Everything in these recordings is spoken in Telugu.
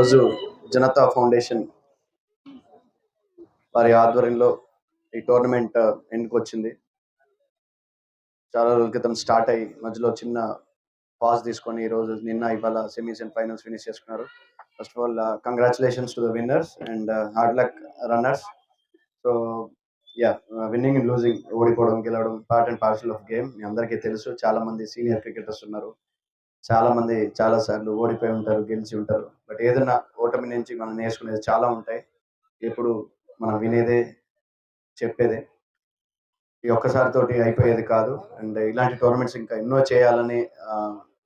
ఈరోజు జనతా ఫౌండేషన్ వారి ఆధ్వర్యంలో ఈ టోర్నమెంట్ ఎండ్కి వచ్చింది చాలా రోజుల క్రితం స్టార్ట్ అయ్యి మధ్యలో చిన్న పాజ్ తీసుకొని ఈరోజు నిన్న ఇవాళ సెమీస్ అండ్ ఫైనల్స్ ఫినిష్ చేసుకున్నారు. First of all congratulations to the winners and hard luck runners so ya winning and losing ఓడిపోవడం గెలవడం part and parcel of game మీ అందరికీ తెలుసు చాలా మంది సీనియర్ క్రికెటర్స్ ఉన్నారు. చాలా మంది చాలా సార్లు ఓడిపోయి ఉంటారు గెలిచి ఉంటారు. బట్ ఏదైనా ఓటమి నుంచి మనం నేర్చుకునేది చాలా ఉంటాయి. ఎప్పుడు మనం వినేదే చెప్పేదే. ఈ ఒక్కసారి తోటి అయిపోయేది కాదు. అండ్ ఇలాంటి టోర్నమెంట్స్ ఇంకా ఎన్నో చేయాలని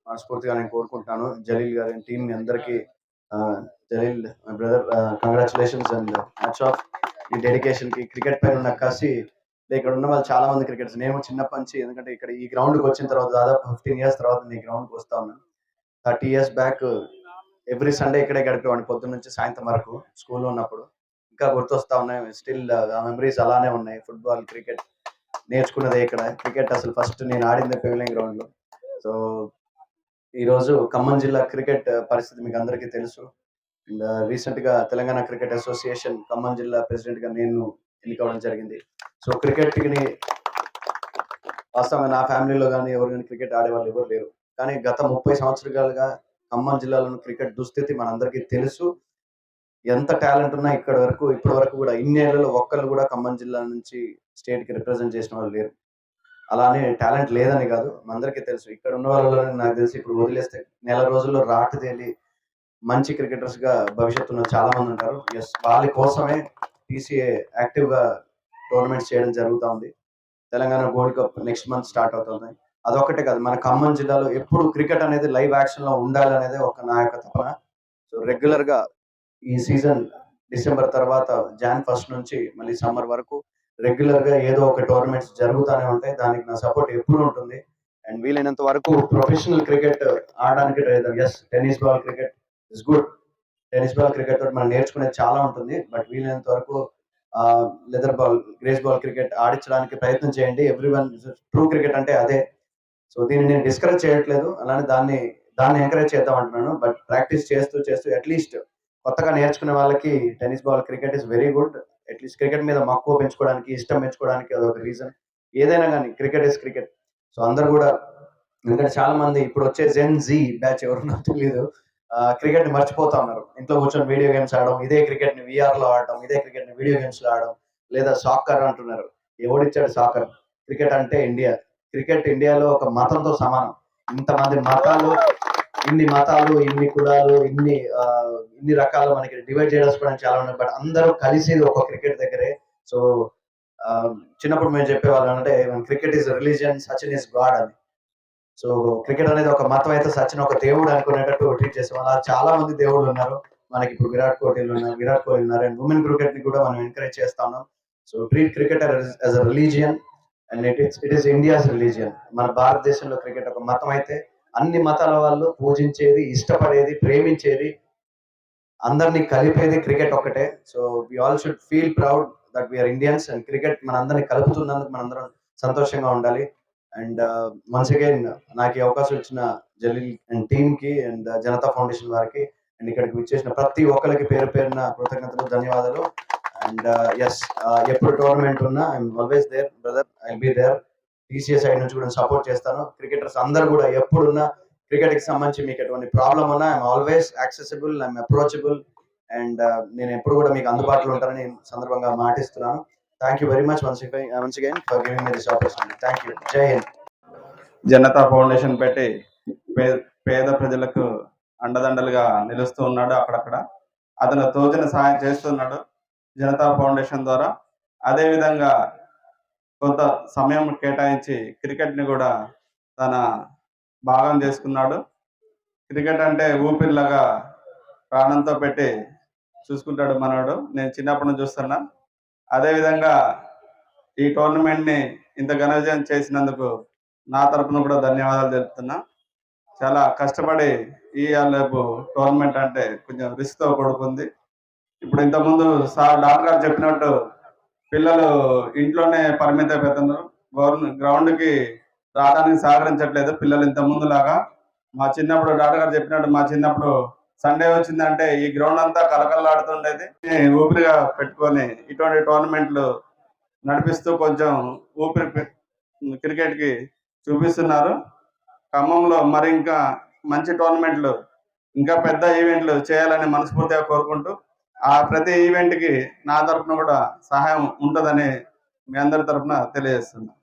మనస్ఫూర్తిగా నేను కోరుకుంటున్నాను. జలీల్ గారి టీం అందరికీ Jaleel brother congratulations and match of ఈ డెడికేషన్కి క్రికెట్ పైన ఉన్న కసి ఇక్కడ ఉన్న వాళ్ళు చాలా మంది క్రికెటర్స్ నేను చిన్నప్పటి నుంచి ఎందుకంటే ఇక్కడ ఈ గ్రౌండ్కి వచ్చిన తర్వాత దాదాపు ఫిఫ్టీన్ ఇయర్స్ తర్వాత నేను గ్రౌండ్కి వస్తా ఉన్నాను. Thirty years back every Sunday ఇక్కడే గడిపేవాడిని పొద్దున్న నుంచి సాయంత్రం వరకు స్కూల్లో ఉన్నప్పుడు. ఇంకా గుర్తొస్తా ఉన్నాయి స్టిల్ ఆ మెమరీస్ అలానే ఉన్నాయి. ఫుట్బాల్ క్రికెట్ నేర్చుకున్నదే ఇక్కడ. క్రికెట్ అసలు ఫస్ట్ నేను ఆడింది పెవిలియన్ గ్రౌండ్లో. సో ఈ రోజు ఖమ్మం జిల్లా క్రికెట్ పరిస్థితి మీకు అందరికీ తెలుసు. అండ్ రీసెంట్గా తెలంగాణ క్రికెట్ అసోసియేషన్ ఖమ్మం జిల్లా ప్రెసిడెంట్గా నేను ఎన్నికవడం జరిగింది. సో క్రికెట్ని వాస్తవంగా నా ఫ్యామిలీలో కానీ ఎవరు కానీ క్రికెట్ ఆడేవాళ్ళు ఎవరు లేరు. కానీ గత ముప్పై సంవత్సరాలుగా ఖమ్మం జిల్లాలోని క్రికెట్ దుస్థితి మనందరికీ తెలుసు. ఎంత టాలెంట్ ఉన్నా ఇక్కడ వరకు ఇప్పటి వరకు కూడా ఇన్నేళ్ళలో ఒక్కరు కూడా ఖమ్మం జిల్లా నుంచి స్టేట్కి రిప్రజెంట్ చేసిన వాళ్ళు లేరు. అలానే టాలెంట్ లేదని కాదు మనందరికీ తెలుసు. ఇక్కడ ఉన్న వాళ్ళలో నాకు తెలిసి ఇప్పుడు వదిలేస్తే నెల రోజుల్లో రాటు తేలి మంచి క్రికెటర్స్గా భవిష్యత్తు చాలా మంది ఉంటారు. ఎస్ వాళ్ళ కోసమే టీసీఏ యాక్టివ్గా టోర్నమెంట్స్ చేయడం జరుగుతూ ఉంది. Telangana gold cup next month start అవుతుంది. అదొకటే కాదు మన ఖమ్మం జిల్లాలో ఎప్పుడు క్రికెట్ అనేది లైవ్ యాక్షన్లో ఒక నా యొక్క తపన. సో రెగ్యులర్గా ఈ సీజన్ డిసెంబర్ తర్వాత జాన్ ఫస్ట్ నుంచి మళ్ళీ సమ్మర్ వరకు రెగ్యులర్గా ఏదో ఒక టోర్నమెంట్స్ జరుగుతూనే ఉంటాయి. దానికి నా సపోర్ట్ ఎప్పుడు ఉంటుంది. అండ్ వీలైనంత వరకు ప్రొఫెషనల్ క్రికెట్ ఆడడానికి ట్రై చేద్దాం. Yes tennis ball cricket is good tennis ball cricket తోటి మనం నేర్చుకునేది చాలా ఉంటుంది. బట్ వీలైనంత వరకు leather ball grace ball cricket ఆడించడానికి ప్రయత్నం చేయండి. ఎవ్రీ వన్ ట్రూ క్రికెట్ అంటే అదే. సో దీన్ని నేను డిస్కరేజ్ చేయట్లేదు. అలానే దాన్ని దాన్ని ఎంకరేజ్ చేద్దాం అంటున్నాను. బట్ ప్రాక్టీస్ చేస్తూ చేస్తూ అట్లీస్ట్ కొత్తగా నేర్చుకునే వాళ్ళకి tennis ball cricket is very good at least cricket మీద మక్కువ పెంచుకోవడానికి ఇష్టం పెంచుకోవడానికి అదొక రీజన్ ఏదైనా కానీ క్రికెట్ ఇస్ క్రికెట్ సో అందరు కూడా ఎందుకంటే చాలా మంది ఇప్పుడు వచ్చే జెన్ జీ బ్యాచ్ ఎవరున్నా తెలియదు క్రికెట్ని మర్చిపోతా ఉన్నారు. ఇంట్లో కూర్చొని వీడియో గేమ్స్ ఆడడం ఇదే క్రికెట్ని విఆర్లో ఆడడం ఇదే క్రికెట్ని వీడియో గేమ్స్లో ఆడడం లేదా సాకర్ అంటున్నారు. ఎవడిచ్చాడు సాకర్ క్రికెట్ అంటే ఇండియా. క్రికెట్ ఇండియాలో ఒక మతంతో సమానం. ఇంతమంది మతాలు ఇన్ని మతాలు ఇన్ని కులాలు ఇన్ని ఇన్ని రకాలు మనకి డివైడ్ చేయడానికి చాలా ఉన్నాయి. బట్ అందరూ కలిసేది ఒక క్రికెట్ దగ్గరే. సో చిన్నప్పుడు మేము చెప్పేవాళ్ళం అంటే cricket is religion Sachin is god అని. సో క్రికెట్ అనేది ఒక మతం అయితే సచిన్ ఒక దేవుడు అనుకునేటట్టు ట్రీట్ చేసే అలా చాలా మంది దేవుళ్ళు ఉన్నారు. మనకి ఇప్పుడు విరాట్ కోహ్లీ ఉన్నారు విరాట్ కోహ్లీ ఉన్నారు. అండ్ ఉమెన్ క్రికెట్ని కూడా మనం ఎంకరేజ్ చేస్తా ఉన్నాం. So treat cricket as a religion and it is it is India's religion మన భారతదేశంలో క్రికెట్ ఒక మతం అయితే అన్ని మతాల వాళ్ళు పూజించేది ఇష్టపడేది ప్రేమించేది అందరినీ కలిపేది క్రికెట్ ఒకటే so we all should feel proud that we are Indians and cricket మనందరినీ కలుపుతున్నందుకు మనందరం సంతోషంగా ఉండాలి. అండ్ వన్స్ అగైన్ నాకు ఈ అవకాశం ఇచ్చిన జలీల్ అండ్ టీమ్కి అండ్ జనతా ఫౌండేషన్ వారికి అండ్ ఇక్కడికి విచ్చేసిన ప్రతి ఒక్కరికి పేరు పేరున కృతజ్ఞతలు ధన్యవాదాలు. అండ్ uh, ఎస్ uh, ఎప్పుడు టోర్నమెంట్ ఉన్నా I'm always there brother I be there TCS side నుంచి కూడా సపోర్ట్ చేస్తాను. క్రికెటర్స్ అందరు కూడా ఎప్పుడున్నా క్రికెట్కి సంబంధించి మీకు ఎటువంటి ప్రాబ్లం ఉన్నా I'm always accessible I'm approachable and uh, నేను ఎప్పుడు కూడా మీకు అందుబాటులో ఉంటానని సందర్భంగా మాటిస్తున్నాను. Thank you very much once once again for giving me this opportunity thank you Jai Hind Janata foundation పెట్టి పేద ప్రజలకు అండదండలుగా నిలుస్తూ ఉన్నాడు అక్కడక్కడ. అతను తోచిన సహాయం చేస్తున్నాడు జనతా ఫౌండేషన్ ద్వారా. అదేవిధంగా కొంత సమయం కేటాయించి క్రికెట్ని కూడా తన భాగం చేసుకున్నాడు. క్రికెట్ అంటే ఊపిరిలాగా ప్రాణంతో పెట్టి చూసుకుంటాడు మనోడు. నేను చిన్నప్పటి నుంచి చూస్తున్నా. అదేవిధంగా ఈ టోర్నమెంట్ని ఇంత ఘన విజయం చేసినందుకు నా తరపున కూడా ధన్యవాదాలు తెలుపుతున్నా. చాలా కష్టపడి ఈ రేపు టోర్నమెంట్ అంటే కొంచెం రిస్క్తో కూడుకుంది ఇప్పుడు ఇంతకుముందు సార్ డాక్టర్ గారు చెప్పినట్టు పిల్లలు ఇంట్లోనే పరిమిత అయిపోతున్నారు. గవర్నమెంట్ గ్రౌండ్కి రావడానికి సహకరించట్లేదు పిల్లలు ఇంత ముందు లాగా మా చిన్నప్పుడు డాక్టర్ గారు చెప్పినట్టు మా చిన్నప్పుడు సండే వచ్చిందంటే ఈ గ్రౌండ్ అంతా కలకలలాడుతుండేది ఊపిరిగా పెట్టుకొని ఇటువంటి టోర్నమెంట్లు నడిపిస్తూ కొంచెం ఊపిరి క్రికెట్కి చూపిస్తున్నారు. ఖమ్మంలో మరి ఇంకా మంచి టోర్నమెంట్లు ఇంకా పెద్ద ఈవెంట్లు చేయాలని మనస్ఫూర్తిగా కోరుకుంటూ ఆ ప్రతి ఈవెంట్కి నా తరపున కూడా సహాయం ఉంటుందని మీ అందరి తరపున తెలియజేస్తున్నాను.